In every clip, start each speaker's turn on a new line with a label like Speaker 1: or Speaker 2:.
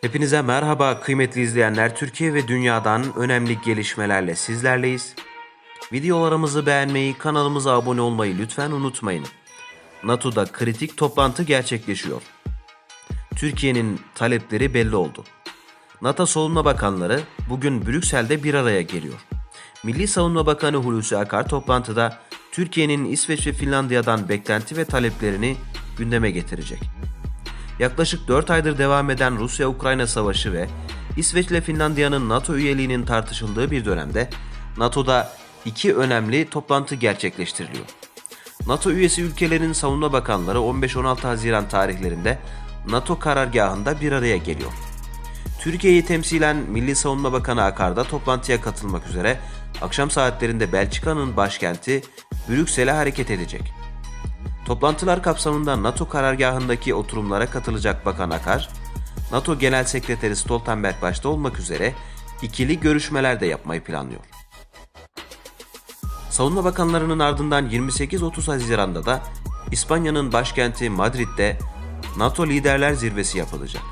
Speaker 1: Hepinize merhaba kıymetli izleyenler. Türkiye ve dünyadan önemli gelişmelerle sizlerleyiz. Videolarımızı beğenmeyi, kanalımıza abone olmayı lütfen unutmayın. NATO'da kritik toplantı gerçekleşiyor. Türkiye'nin talepleri belli oldu. NATO Savunma Bakanları bugün Brüksel'de bir araya geliyor. Milli Savunma Bakanı Hulusi Akar toplantıda Türkiye'nin İsveç ve Finlandiya'dan beklenti ve taleplerini gündeme getirecek. Yaklaşık 4 aydır devam eden Rusya-Ukrayna savaşı ve İsveç ile Finlandiya'nın NATO üyeliğinin tartışıldığı bir dönemde NATO'da iki önemli toplantı gerçekleştiriliyor. NATO üyesi ülkelerin savunma bakanları 15-16 Haziran tarihlerinde NATO karargahında bir araya geliyor. Türkiye'yi temsilen Milli Savunma Bakanı Akar da toplantıya katılmak üzere akşam saatlerinde Belçika'nın başkenti Brüksel'e hareket edecek. Toplantılar kapsamında NATO karargahındaki oturumlara katılacak Bakan Akar, NATO Genel Sekreteri Stoltenberg başta olmak üzere ikili görüşmeler de yapmayı planlıyor. Savunma bakanlarının ardından 28-30 Haziran'da da İspanya'nın başkenti Madrid'de NATO Liderler Zirvesi yapılacak.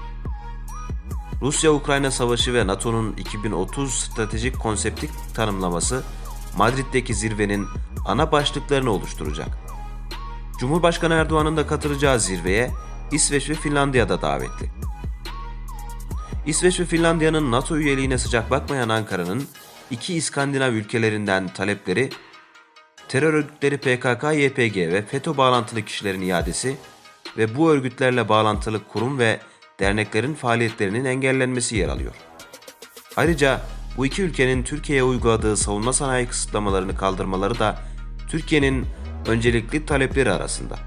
Speaker 1: Rusya-Ukrayna Savaşı ve NATO'nun 2030 stratejik konsepti tanımlaması Madrid'deki zirvenin ana başlıklarını oluşturacak. Cumhurbaşkanı Erdoğan'ın da katılacağı zirveye İsveç ve Finlandiya'da davetli. İsveç ve Finlandiya'nın NATO üyeliğine sıcak bakmayan Ankara'nın iki İskandinav ülkelerinden talepleri terör örgütleri PKK, YPG ve FETÖ bağlantılı kişilerin iadesi ve bu örgütlerle bağlantılı kurum ve derneklerin faaliyetlerinin engellenmesi yer alıyor. Ayrıca bu iki ülkenin Türkiye'ye uyguladığı savunma sanayi kısıtlamalarını kaldırmaları da Türkiye'nin öncelikli talepleri arasında.